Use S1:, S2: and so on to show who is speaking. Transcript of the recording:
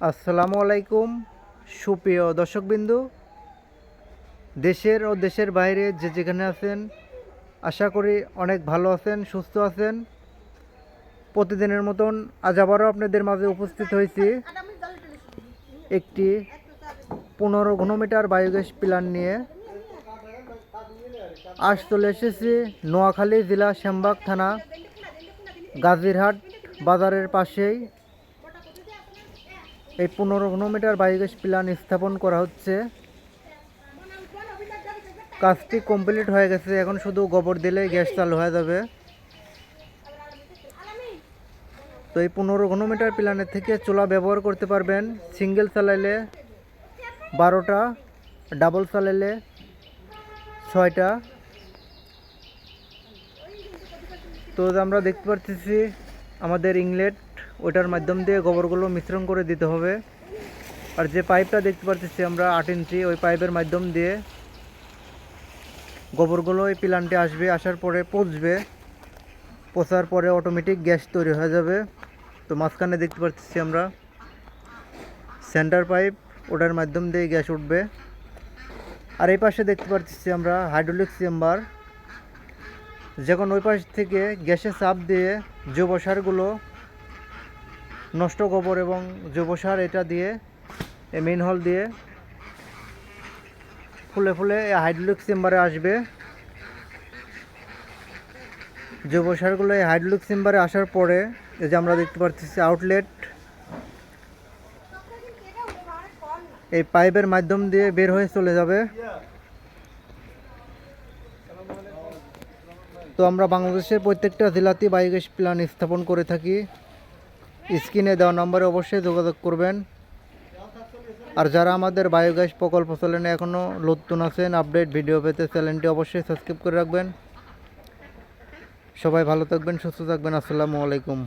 S1: আসসালামু আলাইকুম, সুপ্রিয় দর্শকবিন্দু। দেশের ও দেশের বাইরে যে যেখানে আছেন, আশা করি অনেক ভালো আছেন, সুস্থ আছেন। প্রতিদিনের মতন আজ আবারও আপনাদের মাঝে উপস্থিত হয়েছি। একটি পনেরো ঘনমিটার বায়োগ্যাস প্ল্যান নিয়ে। আজ চলে এসেছি নোয়াখালী জেলা শ্যামবাগ থানা, গাজীরহাট বাজারের পাশেই। এই পনেরো ঘনমিটার বায়োগ্যাস প্ল্যান স্থাপন করা হচ্ছে। কাজটি কমপ্লিট হয়ে গেছে, এখন শুধু গোবর দিলে গ্যাস চালু হয়ে যাবে। তো এই পনেরো ঘনমিটার প্ল্যানের থেকে চুলা ব্যবহার করতে পারবেন, সিঙ্গেল চালাইলে বারোটা, ডাবল চালাইলে ছয়টা। তো আমরা দেখতে পাচ্ছি আমাদের ইংলেট ওটার মাধ্যম দিয়ে গোবরগুলো মিশ্রণ করে দিতে হবে। আর যে পাইপটা দেখতে পাচ্ছি আমরা আট ইঞ্চি, ওই পাইপের মাধ্যম দিয়ে গোবরগুলো এই প্লান্টে আসবে, আসার পরে পচবে। পচার পরে অটোমেটিক গ্যাস তৈরি হয়ে যাবে। তো মাঝখানে দেখতে পাচ্ছি আমরা সেন্টার পাইপ ওটার মাধ্যম দিয়ে গ্যাস উঠবে। আর এই পাশে দেখতে পাচ্ছি আমরা হাইড্রোলিক চেম্বার যখন ওই পাশ থেকে গ্যাসে চাপ দিয়ে জৈব সারগুলো নষ্ট গোবর এবং জৈব সার এটা দিয়ে, এই মেন হল দিয়ে ফুলে ফুলে এই হাইড্রোলিক চেম্বারে আসবে। জৈব সারগুলো এই হাইড্রোলিক চেম্বারে আসার পরে, এই যে আমরা দেখতে পাচ্ছি আউটলেট এই পাইপের মাধ্যম দিয়ে বের হয়ে চলে যাবে। তো আমরা বাংলাদেশের প্রত্যেকটা জেলাতেই বায়োগ্যাস প্ল্যান স্থাপন করে থাকি। স্ক্রিনে দেওয়া নম্বরে অবশ্যই যোগাযোগ করবেন। আর যারা আমাদের বায়োগ্যাস প্রকল্প চ্যানেলে এখনও নতুন আছেন, আপডেট ভিডিও পেতে চ্যানেলটি অবশ্যই সাবস্ক্রাইব করে রাখবেন। সবাই ভালো থাকবেন, সুস্থ থাকবেন। আসসালামু আলাইকুম।